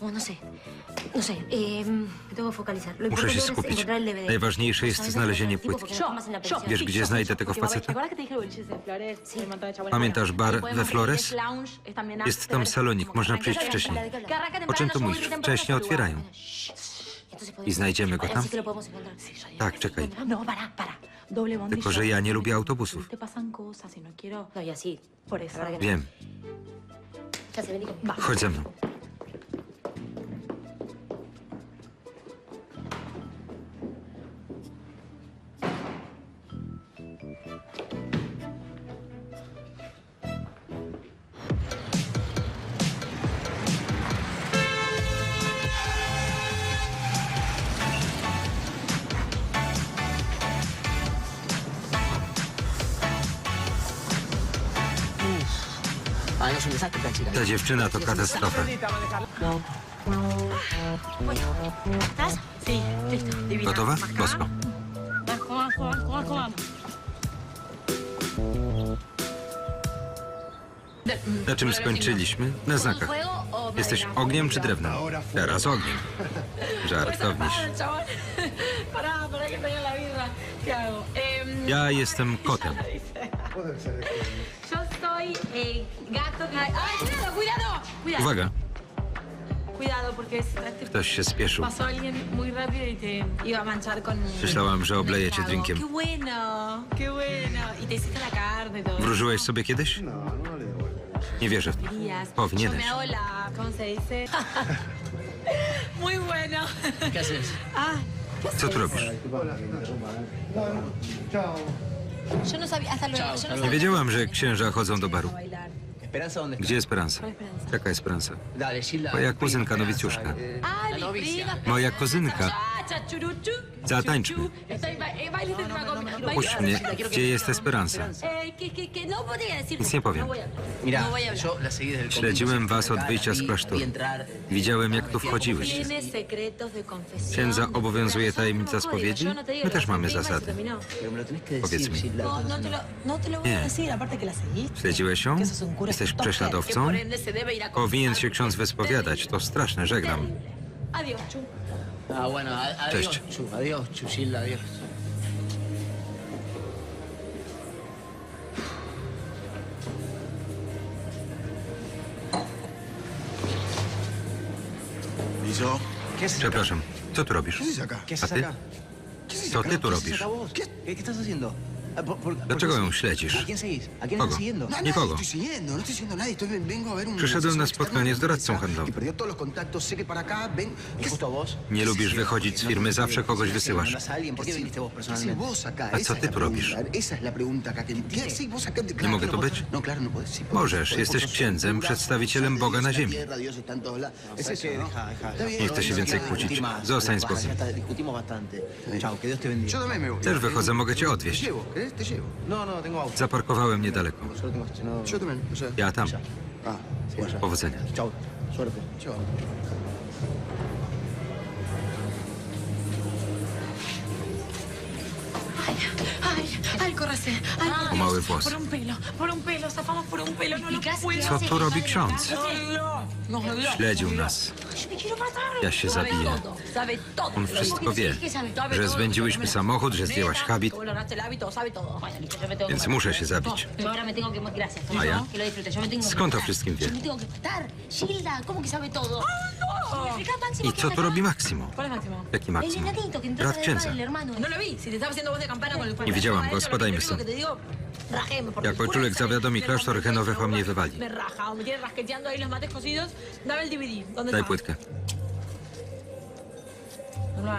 O, no sé. No sé. Eh, tengo que focalizar. Lo Muszę się es skupić. encontrar el DVD. Najważniejsze jest ¿Sabes znalezienie płytki. Wiesz, gdzie znajdę tego Porque, ¿te faceta? Pamiętasz bar we Flores? Jest tam salonik, można przyjść wcześniej. O czym tu mówisz? sube temprano, Wcześnie ese lugar. otwierają. I znajdziemy go tam? Tak, czekaj. No. Tylko, że ja nie lubię autobusów. Te pasan cosas y Ta dziewczyna to katastrofa. Divina. Gotowa? Bosko. Na czym skończyliśmy? Na znakach. Jesteś ogniem czy drewnem? Teraz ogniem. Em, Ja jestem kotem. Eh, gato que... ¡Ay, cuidado, cuidado! Cuidado, Uwaga, cuidado, porque es- este- ktoś się spieszył. pasó alguien muy rápido y te iba a manchar con... Myślałam, że obleję cię drinkiem. ¡Qué bueno! ¡Qué bueno! Y te hiciste la carne y todo. Wróżyłeś sobie kiedyś? Nie wierzę w to. Días. Yo Powinieneś. me hago la... ¿Cómo se dice? muy bueno. ¿Qué haces? ah, Co tu robisz? Yo no sabía, hasta luego. Chao, Yo hasta no Nie sabía. wiedziałam, że księża chodzą do baru. ¿Esperanza dónde? Gdzie Esperanza? Jaka Esperanza? Dale, Gilda. Moja kuzynka nowicjuszka. Ah, mi prima. Moja kuzynka. Zatańczmy. Puść mnie. Gdzie jest Esperanza? Nic nie powiem. Śledziłem was od wyjścia z klasztoru. Widziałem, jak tu confesión. Księdza obowiązuje tajemnica spowiedzi? My też mamy zasady. Powiedz mi. No, no no Nie. Śledziłeś ją? Jesteś prześladowcą? Powinien się ksiądz wyspowiadać. To straszne, żegnam. Adiós, chu. Ah, bueno, a- adiós, Cześć. Chu, adiós, Chu, Gilda, adiós. ¿Qué haces Przepraszam, co tu robisz? ¿Qué haces acá? ¿Qué A ty? acá? ¿Qué haces Co acá? ty tu ¿Qué haces robisz? acá vos? ¿Qué, ¿Qué estás haciendo? Dlaczego ją śledzisz? ¿A quién seguís? ¿A quién Kogo? No, no ver un... Przyszedłem na spotkanie z doradcą handlowym. ¿Y. Nie lubisz wychodzić z no, firmy, no, zawsze no, kogoś no, wysyłasz. ¿Mandas a co ty tu robisz? Nie mogę tu być? No, no Możesz, jesteś księdzem, przedstawicielem Boga na ziemi. ¿no? Nie chcę się no, więcej no, kłócić. Zostań me voy. Też wychodzę, mogę cię odwieźć. No, no, tengo auto. Zaparkowałem niedaleko. Solo tengo estacionado. Yo también, o sea... Ja tam. Ah, Sí, allá. Powodzenia. Chao, suerte. Chao. Ay, ay, ay, córrese. Ay, por O mały włos. Por un pelo, por un pelo, zafamos por un pelo, no lo puedo. Co tu robi ksiądz? No, no, Śledził nas. Ja się zabiję. On wszystko wie. Że zwędziłyśmy samochód, że zdjęłaś habit. Więc muszę się zabić. ¿Ah, tengo que Skąd matar. wszystkim wie? Yo me tengo que matar. Gilda, ¿cómo que sabe todo? ¿Me explicás, Máximo, I qué co tu robi Maksimo? ¿Cuál es Máximo? Jaki entró Brat księdza. el hermano. No lo vi, si te estaba haciendo voz de campana con el Nie widziałam go, spadajmy stąd. Jak ese zawiadomi klasztor, de mnie wywali. Me raja, o me tiene rasqueteando ahí los mates cocidos. Dame el DVD. ¿Dónde Daj płytkę. No.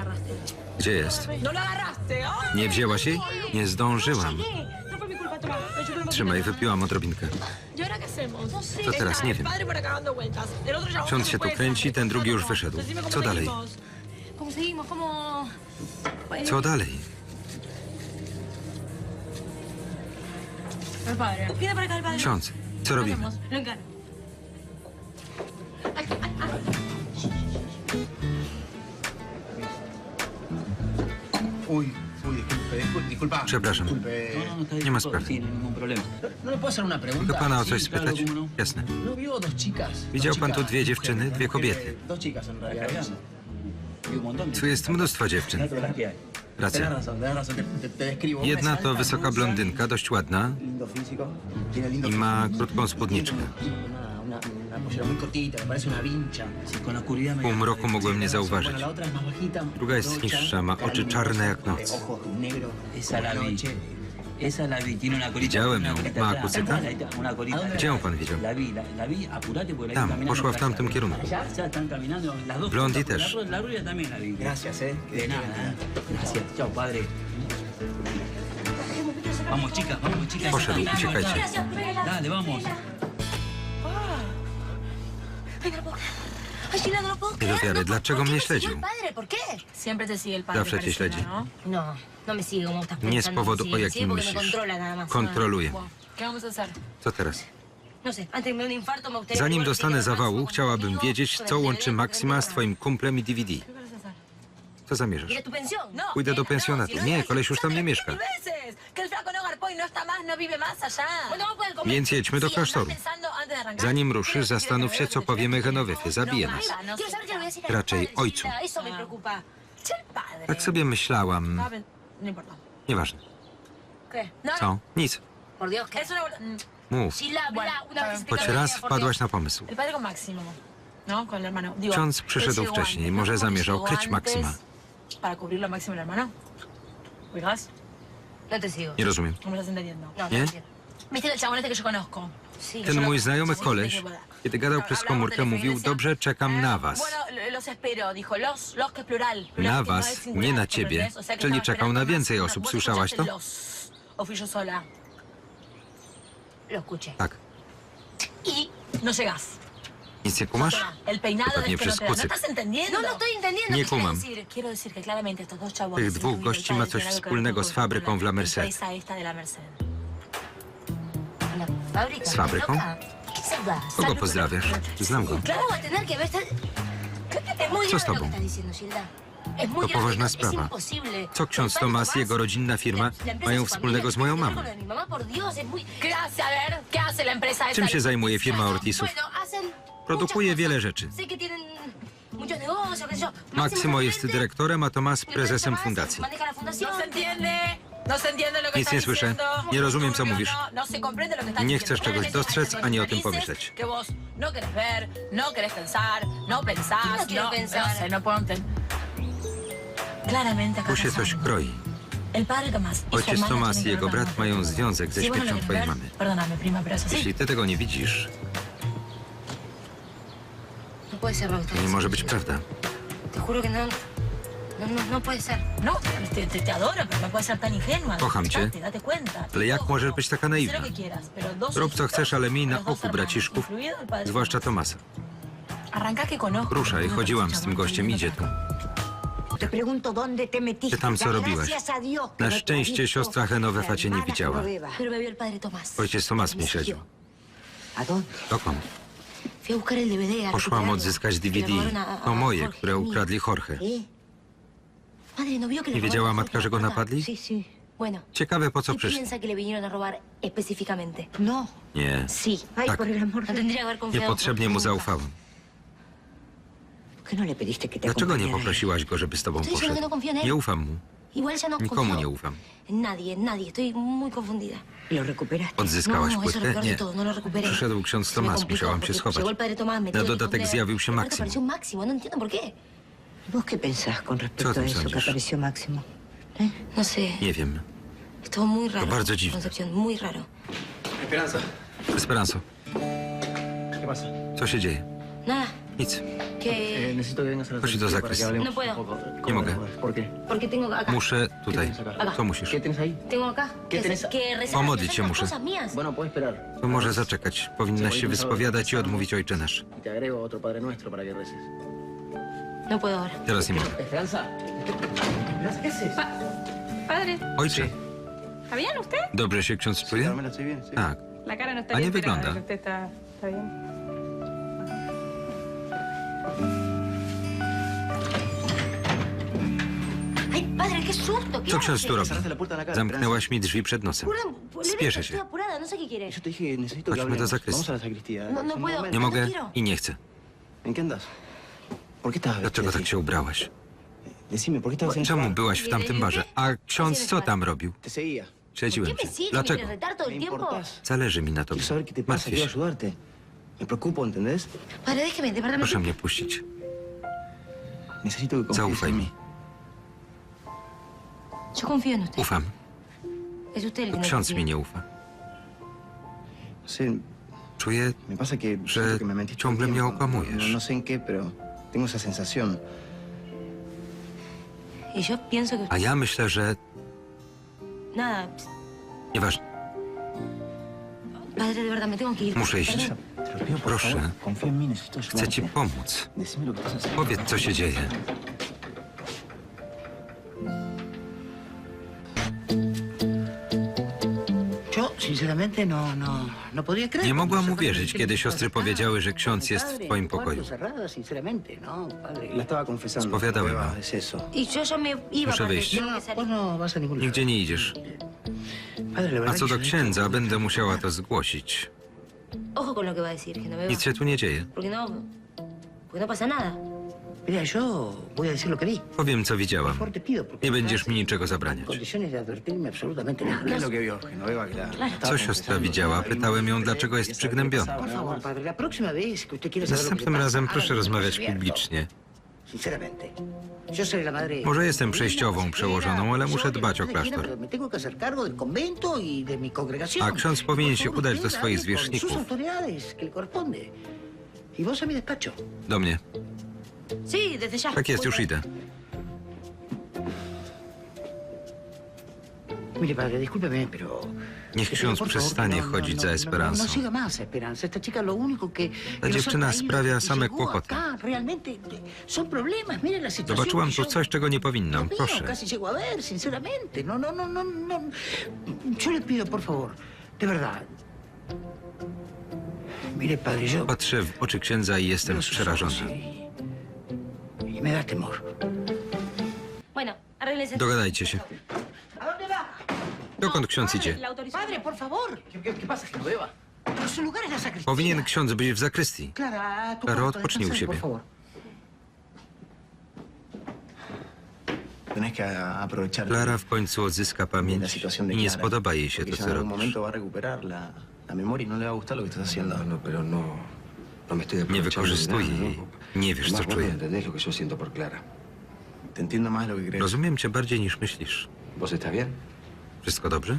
Gdzie jest? No. Nie wzięłaś jej? Nie zdążyłam. Trzymaj, wypiłam odrobinkę. Co teraz? Nie wiem. Ksiądz się tu kręci, ten drugi już wyszedł. Co dalej? Co dalej? Ksiądz, co robimy? Puedo hacer una pregunta? Mogę pana o coś spytać? no. Jasne. ¿No? Widział pan tu dwie dziewczyny, dwie kobiety. montón de Tu jest mnóstwo dziewczyn. Racja. Jedna to alta, wysoka blondynka, dość ładna i ma krótką spódniczkę. W półmroku mogłem nie zauważyć. Druga jest niższa, ma oczy czarne jak noc. Widziałem una ją. colita Ma colita. Gdzie ją pan widział? La vi, la, la vi, apurate porque la vi Tam, poszła w tamtym kierunku. Ya están caminando las dos. Blondie juntas, też. La, la rubia también la vi. Gracias, eh. Que De Dios te nada, bendiga. ¿eh? Gracias. Chao, padre. Vamos, chicas, vamos, chicas. Poszedł, uciekajcie. Dale, vamos. Nie do wiary. ¿Por- Dlaczego mnie śledził? Zawsze cię śledzi. ¿no? No, no. Nie z powodu, o jakim myślisz. Kontroluje. Wow. ¿Qué vamos a hacer? Co teraz? No. Zanim dostanę zawału, chciałabym wiedzieć, co łączy DVD, Maksima z twoim kumplem i DVD. ¿Qué vas a hacer? Co zamierzasz? No. Pójdę do pensjonatu. Nie, koleś już tam nie mieszka. No y no. Więc jedźmy do klasztoru. Zanim ruszysz, zastanów się, co powiemy Genowewie. Zabije nas. Raczej ojcu. Tak sobie myślałam. Nieważne. Co? Nic. Mów. Choć raz wpadłaś na pomysł. Ksiądz przyszedł wcześniej. Może zamierzał kryć antes Maksima. Para cubrirlo a Máximo el hermano. ¿Ubicás? No te sigo. Nie rozumiem. ¿Cómo lo estás entendiendo? No, ¿Eh? no entiendo. ¿Viste el chabón este que yo conozco? Sí. Ten mój znajomy koleś, kiedy gadał przez komórkę, mówił, dobrze, czekam na was. Bueno, los espero, dijo, los, los que es plural. Na que no was, singular, nie na ciebie, ¿comprendés? O sea que czyli estaba czekał na esperando więcej más. osób. ¿Vos Słyszałaś escuchaste to? Los, o fui yo sola. Lo escuché. Tak. Y no llegas. Nic nie kumasz? Pewnie no przez. ¿No kucyk. No, no entendiendo. Nie ¿Qué quieres kumam. Tych dwóch gości ma coś wspólnego z fabryką w La Merced. Se da? Kogo pozdrawiasz? Znam go. Co z tobą? To poważna sprawa. Co ksiądz Tomas i jego rodzinna firma mają wspólnego z moją mamą? Czym się zajmuje firma Ortizów? Produkuje wiele rzeczy. Maksimo jest dyrektorem, a Tomas prezesem fundacji. Nic nie słyszę. Nie rozumiem, co mówisz. Nie chcesz czegoś dostrzec, ani o tym pomyśleć. Tu się coś kroi. Ojciec Tomas i jego brat mają związek ze śmiercią twojej mamy. Jeśli ty tego nie widzisz, No puede ser lo que to nie może być prawda. Te juro que no. No, no, no puede ser. No, te, te, te adoro, pero no puedes ser tan ingenua. Kocham cię. Date, date cuenta. Ale jak możesz być taka naiwna? Rób co chcesz, ale miej na oku braciszków, zwłaszcza. Tomasa. Arranca que conozco. Ruszaj, No chodziłam z tym escuchamos, gościem, no idzie tu. Te pregunto dónde te metiste. Pytam, co robiłaś. Na no szczęście siostra Genovefa la cię nie widziała. Genoveva. Pero me vio el padre Tomás. Ojciec Tomas mnie śledził. ¿A dónde? Dokąd? Poszłam odzyskać DVD. To moje, które ukradli Jorge. ¿Eh? Padre, ¿no vio que le Nie wiedziała matka, że go napadli? Ciekawe, po co ¿Qué przyszli. No. Nie. Tak. No Niepotrzebnie mu zaufałam. ¿Por qué no Dlaczego nie poprosiłaś go, żeby z tobą poszedł? Nie ufam mu. Igual ya no Nikomu nie ufam. Nadie, nadie. Estoy muy confundida. ¿Lo recuperaste? Odzyskałaś no, de Nie. todo, no lo recuperé. Przyszedł ksiądz Tomas, musiałam się schować. Na dodatek zjawił się Aparte Máximo. no entiendo por qué. ¿Vos qué pensás con respecto a eso que apareció Máximo? ¿Eh? No sé. Nie wiem. Estuvo muy raro. bardzo dziwne. Concepción, muy raro. Esperanza. Esperanzo, ¿Qué pasa? co się dzieje? Nada, Nic. Eh, que... necesito que vengas a la Chodź do sala para zakres. que hablemos No puedo. un poco. Nie ¿Cómo mogę. no puedes? ¿Por qué? Porque tengo acá. Muszę tutaj. Co musisz? ¿Qué tienes ahí? Tengo acá. ¿Qué que, tenés? que rezar Pomodlić hacer się las muszę. cosas mías. Bueno, puedes esperar. To może zaczekać. Powinnaś się wyspowiadać i odmówić Ojcze Nasz. Y te agrego otro Padre Nuestro para que reces. No puedo ahora. Teraz nie mogę. Esperanza. Esperanza, ¿qué haces? Padre, Ojcze, ¿está bien usted? dobrze się ksiądz czuje? Carmela, estoy bien, sí. Tak. La cara no está A nie bien, pero wygląda. usted está, está bien. Co ksiądz tu robi? Zamknęłaś mi drzwi przed nosem. Spieszę się. no Chodźmy do zakrystii. La sacristía. No, no. Nie mogę i nie chcę. ¿En qué andas? ¿Por qué estabas Dlaczego tak się ubrałaś? Decime, ¿por qué estabas en ese Czemu byłaś w tamtym barze? A ksiądz co tam robił? Te seguía. ¿Por Śledziłem cię. Dlaczego? Zależy mi na tobie. Martwię się. Proszę mnie puścić. Zaufaj mi. Ufam. Que no Ksiądz mi nie ufa. Czuję, Że ciągle mnie okłamujesz. No, no a ja myślę, że Nada, nieważne. Muszę iść. Proszę. Chcę ci pomóc. Powiedz, co się dzieje. Nie mogłam uwierzyć, kiedy siostry powiedziały, że ksiądz jest w twoim pokoju. no. Spowiadałem iba, Muszę wyjść. No, no a. Nigdzie nie idziesz. A co do księdza, będę musiała to zgłosić. A no. Nic się tu nie dzieje. Porque no... Porque no pasa nada. Powiem, co widziałam. Nie będziesz mi niczego zabraniać. Co siostra widziała? Pytałem ją, dlaczego jest przygnębiona. Następnym razem proszę rozmawiać publicznie. Może jestem przejściową przełożoną, ale muszę dbać o klasztor. Y. A ksiądz powinien się udać do swoich zwierzchników. Y. Do mnie. Tak jest, już idę. Niech favor, przestanie no, no, chodzić no, za Esperansą. Ta dziewczyna sprawia same kłopoty. situación. Zobaczyłam tu coś, czego nie powinnam. Proszę. Patrzę w oczy księdza i jestem ojos Y, me da temor. Bueno, arréglense. Dogadajcie się. ¿A dónde va? Dokąd ksiądz idzie? La autorización. Padre, por favor. ¿Qué, qué- qué pasa, que no Eva? Pero su lugar es la sacristía. Powinien ksiądz być w zakrystii. Clara, tu Claro, cuarto, odpocznij u descansa, siebie. Por favor. Tenés que a- aprovechar. Klara w końcu odzyska pamięć i nie spodoba jej się porque to, co en algún robisz. momento va a recuperar la, la memoria y no le va a gustar lo que estás haciendo. No, no, pero no, no me estoy Nie aprovechando de wykorzystuję nada, jej. ¿no? Nie wiesz, co czuję. Rozumiem cię bardziej niż myślisz. ¿Vos estás bien? Wszystko dobrze?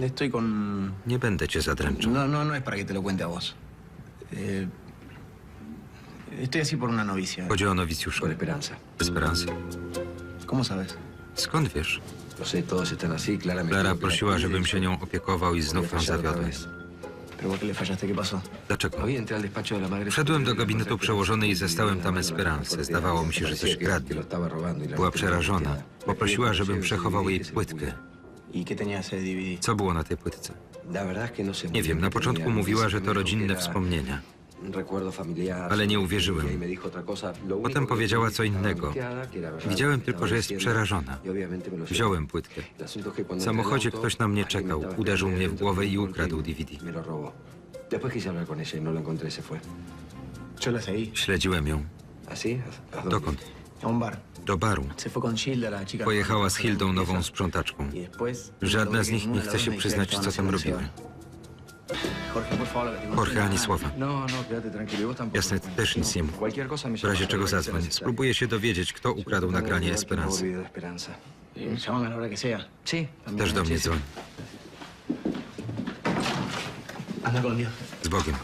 Estoy con... Nie będę cię zadręczał. No, no, no es para que te lo cuente a vos. Eh, estoy así por una novicia. Chodzi o Por nowicjuszkę. esperanza. Esperanza. ¿Cómo sabes? Skąd wiesz? Lo sé, todos están así. Clara me Klara dijo que la prosiła, żebym się nią opiekował i voy a znów ją fallar otra zawiodłem. vez. Dlaczego? Madre. Wszedłem do gabinetu przełożonej i zastałem tam Esperancę. Zdawało mi się, że coś kradli. Była przerażona. Poprosiła, żebym przechował jej płytkę. Co było na tej płytce? No Nie wiem, na początku mówiła, że to rodzinne wspomnienia. Ale nie uwierzyłem. Y Potem powiedziała co innego. Widziałem tylko, że jest przerażona. y. Wziąłem płytkę. W samochodzie ktoś na mnie czekał. Uderzył mnie w dentro głowę i ukradł y DVD. Y no. Śledziłem ją. Dokąd? Do baru. Pojechała z Hildą, nową sprzątaczką. Y. Żadna z logré nich nie chce się przyznać, co tam robiły. Jorge, ani słowa. No, no. Jasne, też nic nie mów. W razie czego zadzwoń. Spróbuję się dowiedzieć, kto ukradł nagranie no. Y. También Też do mnie dzwoń. Z Bogiem.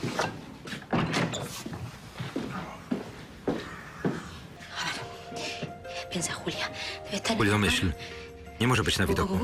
Julio, myśl. Nie może być na widoku.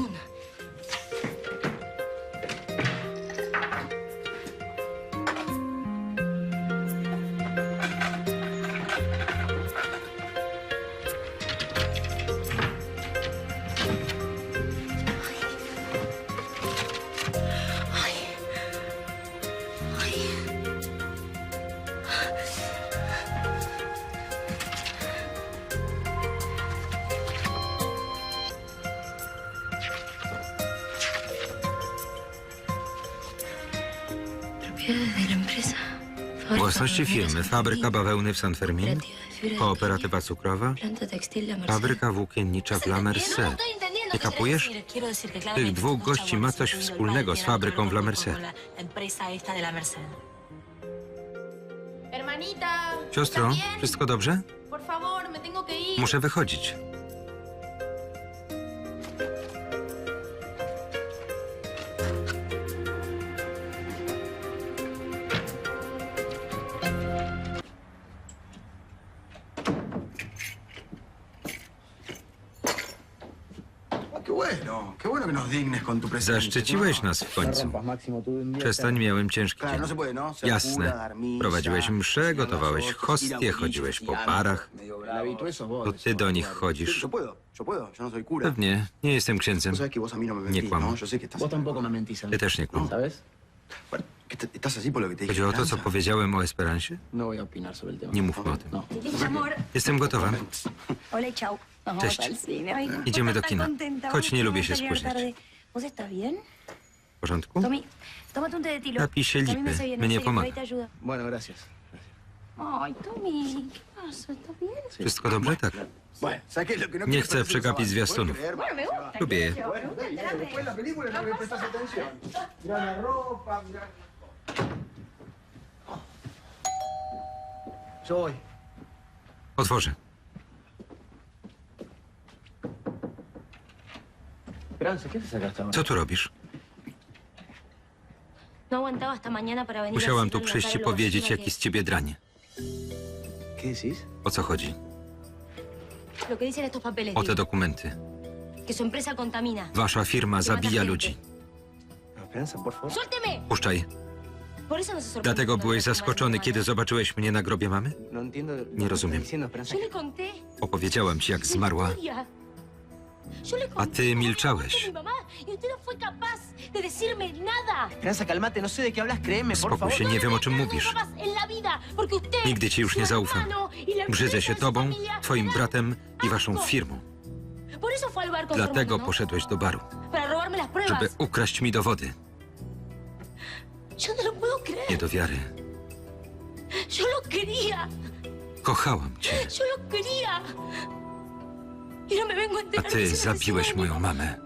Własności firmy Fabryka bawełny w San Fermin, Kooperatywa cukrowa. Fabryka włókiennicza w La Merced. Nie kapujesz? Tych dwóch gości ma coś wspólnego z fabryką w La Merced. Siostro, wszystko dobrze? Muszę wychodzić. Bueno, qué bueno que nos dignes con tu presencia. Zaszczyciłeś nas w końcu. Przestań, miałem ciężki no dzień. ¿no? Cura, Jasne. Prowadziłeś msze, gotowałeś hostie, chodziłeś po parach. To ty do nich chodzisz. No. Pewnie, nie jestem księdzem. No Nie kłam. ¿no? Ty też nie kłam. Chodzi o to, co powiedziałem o Esperancie? No. Nie mówmy o tym. No. Jestem gotowa. Hola, chao. Cześć. Idziemy do kina. Choć nie lubię się a llegar spóźnić. tarde. ¿Vos estás bien? W porządku? Napij się lipy. Mnie pomaga. Wszystko dobrze? Tak. No Nie chcę przegapić ¿Puedes zwiastunów. Lubię je. Después la película no le prestas atención. Mira la ropa, mira... Yo voy. Otworzę. Co tu robisz? No Musiałam tu przyjść i powiedzieć, jaki z ciebie drań. ¿Qué decís? O co chodzi? O te dokumenty. Wasza firma zabija ludzi. Esperanza, por favor. ¡Suélteme! Puszczaj. No Dlatego byłeś zaskoczony, kiedy zobaczyłeś mnie na grobie mamy? No entiendo. lo que Nie estás rozumiem. diciendo, Esperanza. Opowiedziałam ci, jak zmarła. A ty milczałeś. y no. Esperanza, calmate, no sé de qué hablas, créeme, por Spokój favor. się, nie wiem o czym No mówisz. Nigdy ci już nie zaufam. hermano y Brzydzę się tobą, familia twoim bratem i waszą firmą. Dlatego poszedłeś do baru, żeby ukraść mi dowody. Nie do wiary. Kochałam cię, a ty zabiłeś moją mamę.